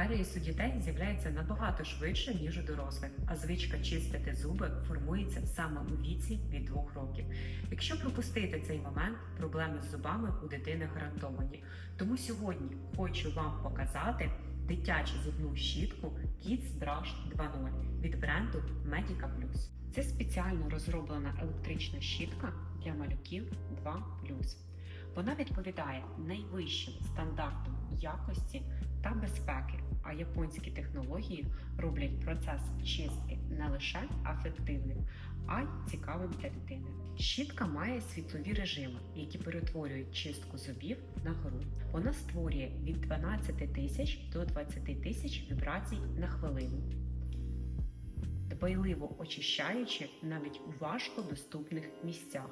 Карієс у дітей з'являється набагато швидше, ніж у дорослих, а звичка чистити зуби формується саме у віці від 2 років. Якщо пропустити цей момент, проблеми з зубами у дитини гарантовані. Тому сьогодні хочу вам показати дитячу зубну щітку Kids Brush 2.0 від бренду Medica Plus. Це спеціально розроблена електрична щітка для малюків 2 Вона відповідає найвищим стандартам якості та безпеки, японські технології роблять процес чистки не лише ефективним, а й цікавим для дитини. Щітка має світлові режими, які перетворюють чистку зубів на гру. Вона створює від 12 тисяч до 20 тисяч вібрацій на хвилину, дбайливо очищаючи навіть у важкодоступних місцях.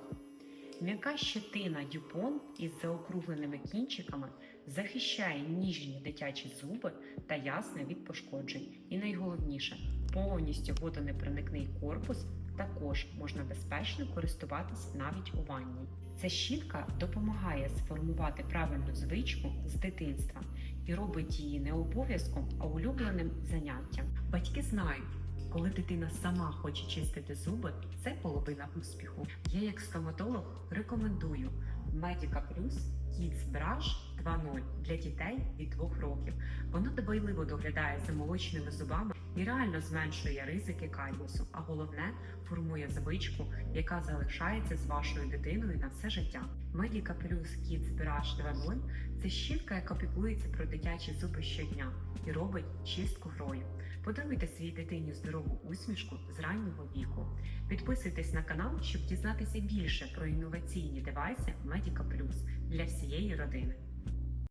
М'яка щетина дюпон із заокругленими кінчиками захищає ніжні дитячі зуби та ясне від пошкоджень. І найголовніше, повністю водонепроникний корпус також можна безпечно користуватись навіть у ванні. Ця щітка допомагає сформувати правильну звичку з дитинства і робить її не обов'язком, а улюбленим заняттям. Батьки знають, коли дитина сама хоче чистити зуби, це половина успіху. Я як стоматолог рекомендую Медіка Plus Kids Brush 2.0 для дітей від 2 років. Воно дбайливо доглядає за молочними зубами і реально зменшує ризики каріусу, а головне формує звичку, яка залишається з вашою дитиною на все життя. Medica Plus Kids Brush 2.0 – це щітка, яка піклується про дитячі зуби щодня і робить чистку грою. Подаруйте своїй дитині здорову усмішку з раннього віку. Підписуйтесь на канал, щоб дізнатися більше про інноваційні девайси Medica Plus для всієї родини.